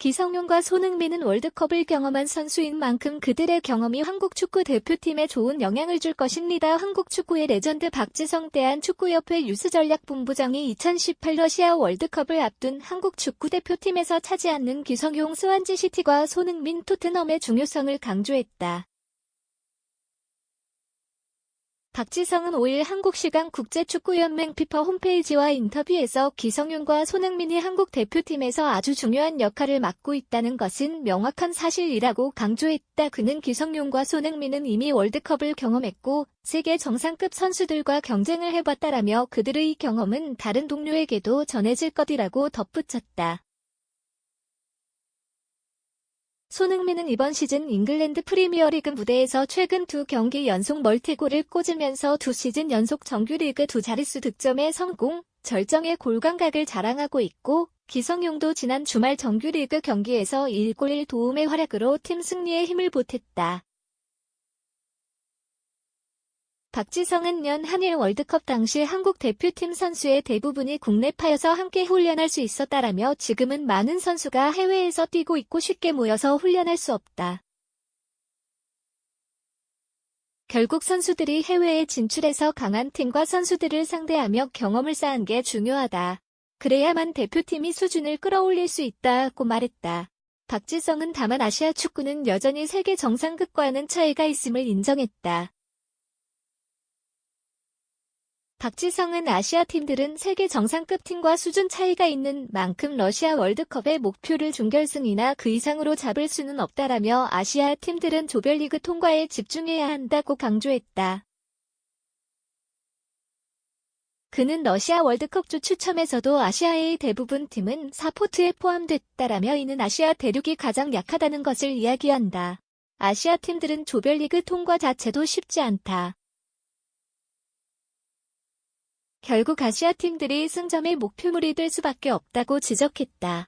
기성용과 손흥민은 월드컵을 경험한 선수인 만큼 그들의 경험이 한국 축구 대표팀에 좋은 영향을 줄 것입니다. 한국 축구의 레전드 박지성 대한 축구협회 유스전략본부장이 2018 러시아 월드컵을 앞둔 한국 축구 대표팀에서 차지하는 기성용 스완지시티와 손흥민 토트넘의 중요성을 강조했다. 박지성은 5일 한국 시간 국제축구연맹 피파 홈페이지와 인터뷰에서 기성윤과 손흥민이 한국 대표팀에서 아주 중요한 역할을 맡고 있다는 것은 명확한 사실이라고 강조했다. 그는 기성윤과 손흥민은 이미 월드컵을 경험했고 세계 정상급 선수들과 경쟁을 해봤다라며 그들의 경험은 다른 동료에게도 전해질 것이라고 덧붙였다. 손흥민은 이번 시즌 잉글랜드 프리미어리그 무대에서 최근 두 경기 연속 멀티골을 꽂으면서 두 시즌 연속 정규리그 두 자릿수 득점에 성공, 절정의 골감각을 자랑하고 있고 기성용도 지난 주말 정규리그 경기에서 1골 1도움의 활약으로 팀 승리에 힘을 보탰다. 박지성은 연 한일 월드컵 당시 한국 대표팀 선수의 대부분이 국내파여서 함께 훈련할 수 있었다라며 지금은 많은 선수가 해외에서 뛰고 있고 쉽게 모여서 훈련할 수 없다. 결국 선수들이 해외에 진출해서 강한 팀과 선수들을 상대하며 경험을 쌓은 게 중요하다. 그래야만 대표팀이 수준을 끌어올릴 수 있다고 말했다. 박지성은 다만 아시아 축구는 여전히 세계 정상급과는 차이가 있음을 인정했다. 박지성은 아시아 팀들은 세계 정상급 팀과 수준 차이가 있는 만큼 러시아 월드컵의 목표를 준결승이나 그 이상으로 잡을 수는 없다라며 아시아 팀들은 조별리그 통과에 집중해야 한다고 강조했다. 그는 러시아 월드컵 주 추첨에서도 아시아의 대부분 팀은 사포트에 포함됐다라며 이는 아시아 대륙이 가장 약하다는 것을 이야기한다. 아시아 팀들은 조별리그 통과 자체도 쉽지 않다. 결국 아시아 팀들이 승점의 목표물이 될 수밖에 없다고 지적했다.